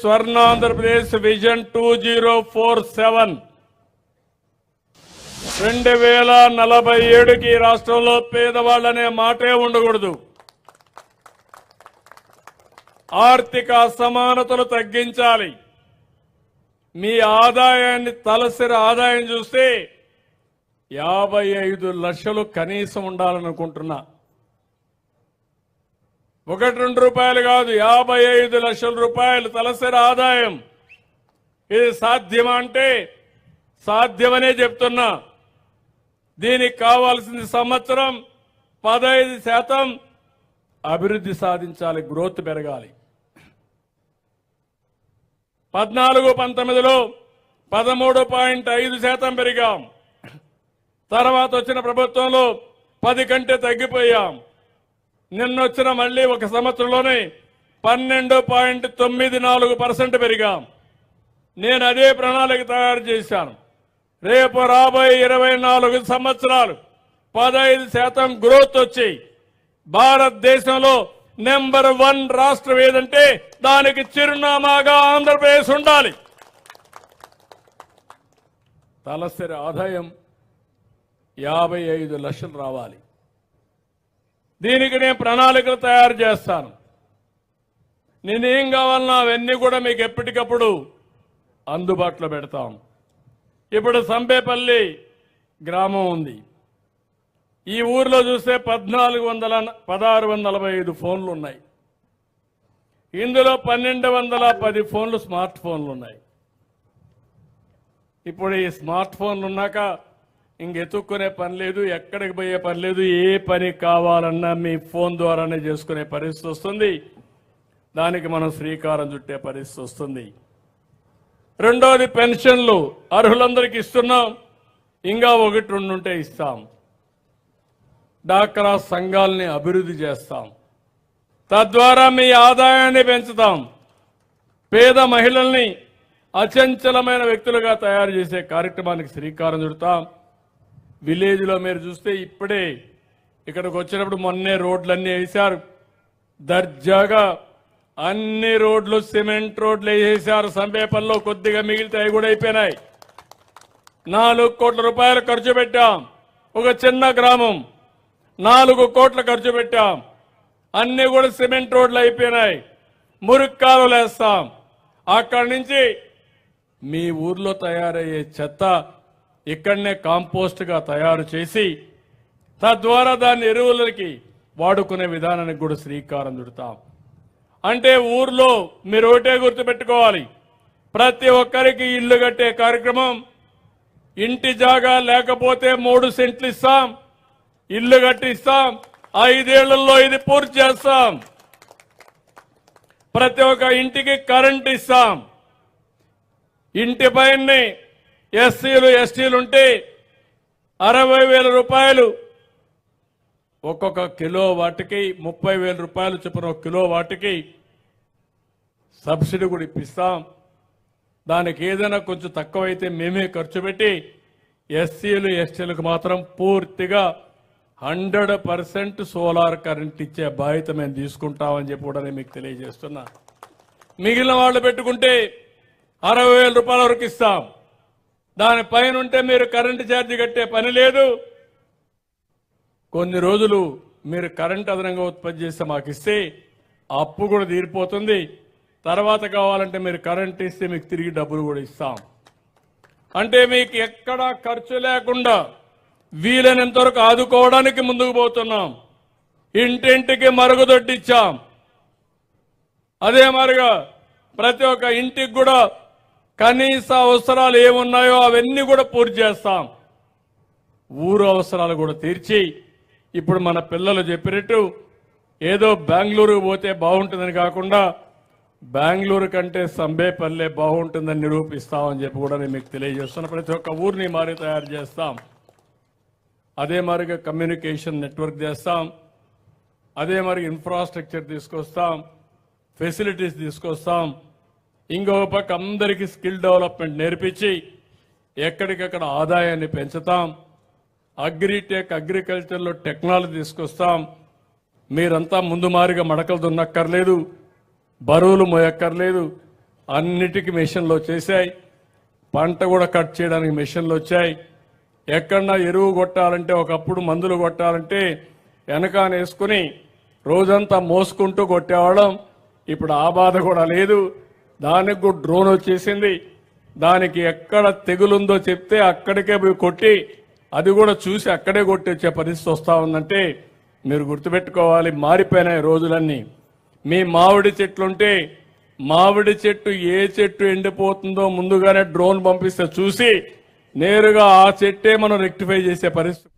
Swarna Andhra Pradesh vision two zero four seven. రెండు వేల నలభై ఏడుకి రాష్ట్రంలో పేదవాళ్ళనే మాటే ఉండకూడదు. ఆర్థిక అసమానతలు తగ్గించాలి. మీ ఆదాయాన్ని తలసరి ఆదాయం చూస్తే యాభై ఐదు లక్షలు కనీసం ఉండాలనుకుంటున్నా. ఒకటి రెండు రూపాయలు కాదు యాభై ఐదు లక్షల రూపాయలు తలసరి ఆదాయం. ఇది సాధ్యమా అంటే సాధ్యమనే చెప్తున్నా. దీనికి కావాల్సింది సంవత్సరం పదహైదు శాతం అభివృద్ధి సాధించాలి గ్రోత్ పెరగాలి. పద్నాలుగు పంతొమ్మిదిలో పదమూడు పాయింట్ ఐదు శాతం పెరిగాం. తర్వాత వచ్చిన ప్రభుత్వంలో పది కంటే తగ్గిపోయాం. నిన్న వచ్చిన మళ్ళీ ఒక సంవత్సరంలోనే పన్నెండు పాయింట్ తొమ్మిది నాలుగు పర్సెంట్ పెరిగాం. నేను అదే ప్రణాళిక తయారు చేశాను. రేపు రాబోయే ఇరవై నాలుగు సంవత్సరాలు పదహైదు శాతం గ్రోత్ వచ్చి భారతదేశంలో నెంబర్ వన్ రాష్ట్రం ఏదంటే దానికి చిరునామాగా ఆంధ్రప్రదేశ్ ఉండాలి. తలసరి ఆదాయం యాభై ఐదు లక్షలు రావాలి. దీనికి నేను ప్రణాళికలు తయారు చేస్తాను. నేనేం కావాలన్నా అవన్నీ కూడా మీకు ఎప్పటికప్పుడు అందుబాటులో పెడతాం. ఇప్పుడు సంబేపల్లి గ్రామం ఉంది. ఈ ఊర్లో చూస్తే పద్నాలుగు వందల పదహారు వందల ఐదు ఫోన్లు ఉన్నాయి. ఇందులో పన్నెండు వందల పది ఫోన్లు స్మార్ట్ ఫోన్లు ఉన్నాయి. ఇప్పుడు ఈ స్మార్ట్ ఫోన్లు ఉన్నాక ఇంకెతుక్కునే పని లేదు ఎక్కడికి పోయే పని లేదు ఏ పని కావాలన్నా మీ ఫోన్ ద్వారానే చేసుకునే పరిస్థితి వస్తుంది. దానికి మనం శ్రీకారం చుట్టే పరిస్థితి వస్తుంది. రెండోది పెన్షన్లు. అర్హులందరికీ ఇస్తున్నాం. ఇంకా ఒకటి రెండు ఉంటే ఇస్తాం. డాక్రా సంఘాలని అభివృద్ధి చేస్తాం. తద్వారా మీ ఆదాయాన్ని పెంచుతాం. పేద మహిళల్ని అచంచలమైన వ్యక్తులుగా తయారు చేసే కార్యక్రమానికి శ్రీకారం చుడతాం. విలేజ్లో మీరు చూస్తే ఇప్పుడే ఇక్కడికి వచ్చినప్పుడు మొన్నే రోడ్లన్నీ వేశారు. దర్జాగా అన్ని రోడ్లు సిమెంట్ రోడ్లు వేసేసారు సంపేపల్లో కొద్దిగా మిగిలితే అవి కూడా అయిపోయినాయి. నాలుగు కోట్ల రూపాయలు ఖర్చు పెట్టాం. ఒక చిన్న గ్రామం. నాలుగు కోట్ల ఖర్చు పెట్టాం. అన్ని కూడా సిమెంట్ రోడ్లు అయిపోయినాయి. మురుక్కాలు వేస్తాం అక్కడి నుంచి మీ ఊర్లో తయారయ్యే చెత్త ఇక్కడనే కాంపోస్ట్గా తయారు చేసి తద్వారా దాన్ని ఎరువులకి వాడుకునే విధానానికి కూడా శ్రీకారం చుడతాం. అంటే ఊర్లో మీరు ఒకటే గుర్తుపెట్టుకోవాలి. ప్రతి ఒక్కరికి ఇల్లు కట్టే కార్యక్రమం ఇంటి జాగా లేకపోతే మూడు సెంట్లు ఇస్తాం ఇల్లు కట్టిస్తాం ఐదేళ్ళలో ఇది పూర్తి చేస్తాం. ప్రతి ఒక్క ఇంటికి కరెంట్ ఇస్తాం. ఇంటి పైన ఎస్సీలు ఎస్టీలు ఉంటే అరవై వేల రూపాయలు. ఒక్కొక్క కిలో వాటికి ముప్పై వేల రూపాయలు చొప్పున ఒక కిలో వాటికి సబ్సిడీ కూడా ఇప్పిస్తాం. దానికి ఏదైనా కొంచెం తక్కువైతే మేమే ఖర్చు పెట్టి ఎస్సీలు ఎస్టీలకు మాత్రం పూర్తిగా హండ్రెడ్ పర్సెంట్ సోలార్ కరెంట్ ఇచ్చే బాధ్యత మేము తీసుకుంటామని చెప్పి కూడా నేను మీకు తెలియజేస్తున్నా. మిగిలిన వాళ్ళు పెట్టుకుంటే అరవై వేల రూపాయల వరకు ఇస్తాం. దానిపైన ఉంటే మీరు కరెంటు ఛార్జీ కట్టే పని లేదు. కొన్ని రోజులు మీరు కరెంట్ అదనంగా ఉత్పత్తి చేస్తే మాకు ఇస్తే ఆ అప్పు కూడా తీరిపోతుంది. తర్వాత కావాలంటే మీరు కరెంట్ ఇస్తే మీకు తిరిగి డబ్బులు కూడా ఇస్తాం. అంటే మీకు ఎక్కడా ఖర్చు లేకుండా వీలైనంత వరకు ఆదుకోవడానికి ముందుకు పోతున్నాం. ఇంటింటికి మరుగుదొడ్డిచ్చాం. అదే మరుగా ప్రతి ఒక్క ఇంటికి కూడా కనీస అవసరాలు ఏమున్నాయో అవన్నీ కూడా పూర్తి చేస్తాం. ఊరు అవసరాలు కూడా తీర్చి ఇప్పుడు మన పిల్లలు చెప్పినట్టు ఏదో బెంగళూరు పోతే బాగుంటుందని కాకుండా బెంగళూరు కంటే సంబేపల్లె బాగుంటుందని నిరూపిస్తామని చెప్పి కూడా నేను మీకు తెలియజేస్తున్నా. ప్రతి ఒక్క ఊరిని మారి తయారు చేస్తాం. అదే మారిగా కమ్యూనికేషన్ నెట్వర్క్ చేస్తాం. అదే మరి ఇన్ఫ్రాస్ట్రక్చర్ తీసుకొస్తాం. ఫెసిలిటీస్ తీసుకొస్తాం. ఇంకో పక్క అందరికీ స్కిల్ డెవలప్మెంట్ నేర్పించి ఎక్కడికక్కడ ఆదాయాన్ని పెంచుతాం. అగ్రిటెక్ అగ్రికల్చర్లో టెక్నాలజీ తీసుకొస్తాం. మీరంతా ముందు మారిగా మడకలు దున్నక్కర్లేదు బరువులు మోయక్కర్లేదు. అన్నిటికీ మెషిన్లు వచ్చేసాయి పంట కూడా కట్ చేయడానికి మెషిన్లు వచ్చాయి. ఎక్కడన్నా ఎరువు కొట్టాలంటే ఒకప్పుడు మందులు కొట్టాలంటే వెనకాన వేసుకుని రోజంతా మోసుకుంటూ కొట్టేవాళ్ళం. ఇప్పుడు ఆ బాధ కూడా లేదు. దానికి కూడా డ్రోన్ వచ్చేసింది. దానికి ఎక్కడ తెగులుందో చెప్తే అక్కడికే పోయి కొట్టి అది కూడా చూసి అక్కడే కొట్టి వచ్చే పరిస్థితి వస్తూ ఉందంటే మీరు గుర్తుపెట్టుకోవాలి మారిపోయినాయి రోజులన్నీ. మీ మామిడి చెట్లుంటే మామిడి చెట్టు ఏ చెట్టు ఎండిపోతుందో ముందుగానే డ్రోన్ పంపిస్తే చూసి నేరుగా ఆ చెట్టే మనం రెక్టిఫై చేసే పరిస్థితి